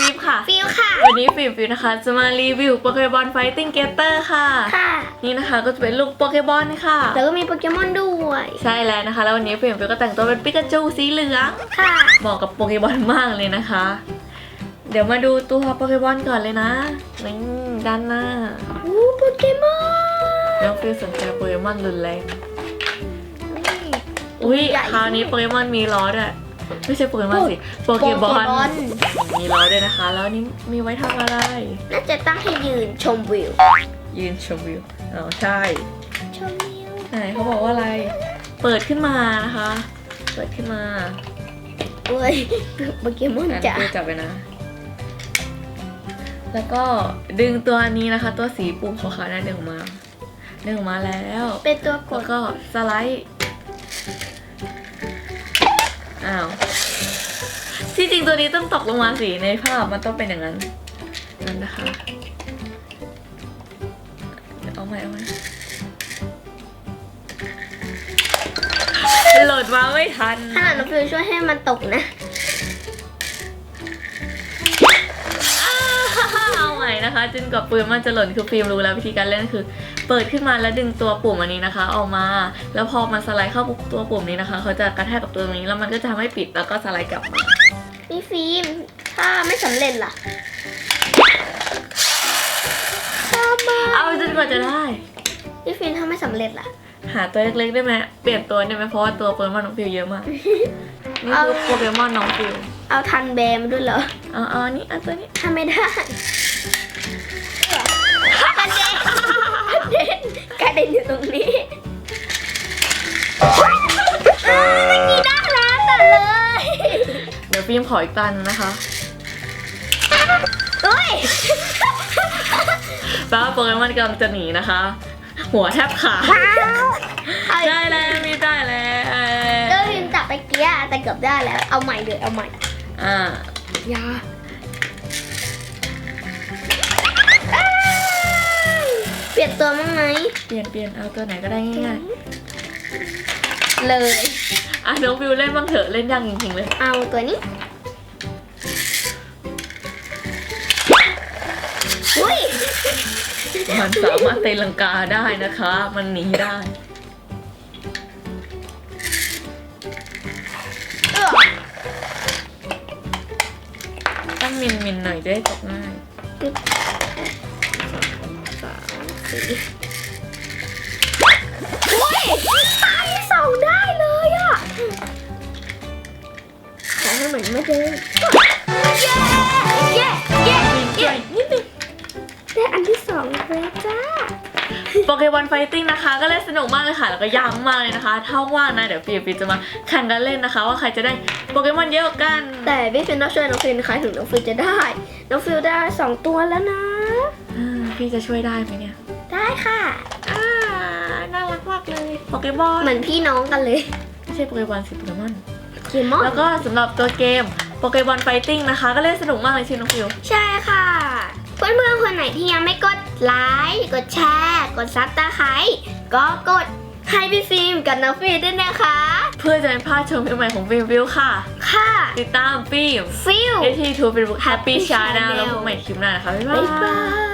วันนี้ฟิล์มฟิล์มนะคะจะมารีวิวโปเกมอนไฟติ้งเกเตอร์ค่ะ ค่ะ นี่นะคะก็จะเป็นลูกโปเกมอนค่ะ แล้วก็มีโปเกมอนด้วย ใช่แล้วนะคะ แล้ววันนี้ฟิล์มฟิล์มก็แต่งตัวเป็นปิกาจูสีเหลืองค่ะเหมาะกับโปเกมอนมากเลยนะคะ เดี๋ยวมาดูตัวโปเกมอนก่อนเลยนะนี่ด้านหน้าอู้โปเกมอนน้องฟิล์มสนใจโปเกมอนรุนแรงนี่อุ้ยใหญ่คราวนี้โปเกมอนมีล้อด้วย ไม่ใช่โปเกมอนสิโปเกบอลโปเกมอนมีล้อด้วยนะคะ แล้วอันนี้มีไว้ทำอะไร น่าจะตั้งให้ยืนชมวิว ยืนชมวิวอ๋อใช่ชมวิวไหนเขาบอกว่าอะไร เปิดขึ้นมานะคะ เปิดขึ้นมาเว้ยโปเกมอนอันจ้ะนี้จับไปนะ แล้วก็ดึงตัวนี้นะคะ ตัวสีปุ่มขาวๆนั่นดึงออกมาดึงออกมาแล้ว เป็นตัวกแล้ดวก็สไลด์ อ้าวที่จริงตัวนี้ต้องตกลงมาสิในภาพมันต้องเป็นอย่างนั้นนั่นนะคะเดี๋ยวเอาใหม่เอาใหม่โหลดมาไม่ทันขนาดน้องฟิวช่วยให้มันตกนะ นะคะจนกว่าปืนมันจะหล่นคือฟิล์มรู้แล้ววิธีการเล่นคือ เปิดขึ้นมาแล้วดึงตัวปุ่มอันนี้นะคะ ออกมา แล้วพอมันสไลด์เข้าตัวปุ่มนี้นะคะเขาจะกระแทกกับตัวนี้แล้วมันก็จะทำให้ปิดแล้วก็สไลด์กลับมาพี่ฟิล์มถ้าไม่สำเร็จล่ะทำไมเอาจนกว่าจะได้พี่ฟิล์มถ้าไม่สำเร็จล่ะ หาตัวเล็กๆได้ไหมเปลี่ยนตัวได้ไหมเพราะว่าตัวโปเกมอนน้องฟิวเยอะมากนี่คือโปเกมอนน้องฟิวเอาทันแบร์มาด้วยเหรอเอาเอาอันนี้เอาตัวนี้ทำไม่ได้ ยวฟิล์มขออีกตาหนึงนะคะเฮ้ยแปลว่าโปเกมอนกำลังจะหนีนะคะ หัวแทบขาดเอาได้แล้วมีได้แล้วเดินพิมจับไปเกี้ยแต่เกือบได้แล้ว เอาใหม่เลยเอาใหม่ อ่ายาอ้ายเปลี่ยนตัวมั้างไหมเปลี่ยนเปลี่ยนเอาตัวไหนก็ได้ง่าย เลยๆอะน้องฟิวเล่นบ้างเถอะเล่นยากจริงๆเลย เอาตัวนี้อุ้ยมันสามารถตีลังกาได้นะคะ มันหนีได้ เอื้อต้องมินมินๆหน่อยจะได้ตกง่ายสามสี่ ให้เหมือนไม่เดินเย้เย้เย้มินช่วยนิดนึงได้อันที่สองแล้วจ้าโปเกมอนไฟติ้งนะคะ ก็เล่นสนุกมากเลยค่ะ แล้วก็ยากมากเลยนะคะถ้าว่างนะ เดี๋ยวฟิวฟิวจะมาแข่งกันเล่นนะคะ ว่าใครจะได้โปเกมอนเยอะกว่ากัน แต่พี่ฟินต้องช่วยน้องฟินนะคะถึงน้องฟินจะได้ น้องฟิลได้สองตัวแล้วนะอ่าพี่จะช่วยได้ไหมเนี่ย ได้ค่ะอ่าน่ารักมากเลยโปเกมอนเหมือนพี่น้องกันเลย ไม่ใช่โปเกมอนสิโปเกมอน เกมมอนแล้วก็สำหรับตัวเกมโปเกมอนไฟติ้งนะคะ ก็เล่นสนุกมากเลยชิน้องฟิวใช่ค่ะ เพื่อนๆคนไหนที่ยังไม่กดไลค์กดแชร์ กดซับตาไคร้ก็กดให้พี่ฟิล์มกับน้องฟิลด้วยนะคะ เพื่อจะไม่พลาดชมคลิปใหม่ของฟิล์มฟิวค่ะ ค่ะ ติดตามฟิล์มฟิลได้ที่ทูเฟซบุ๊กแฮปปี้ Happy ชาแนล Channel แล้วพบใหม่คลิปหน้านะคะบ๊ายบ๊ายบาบายย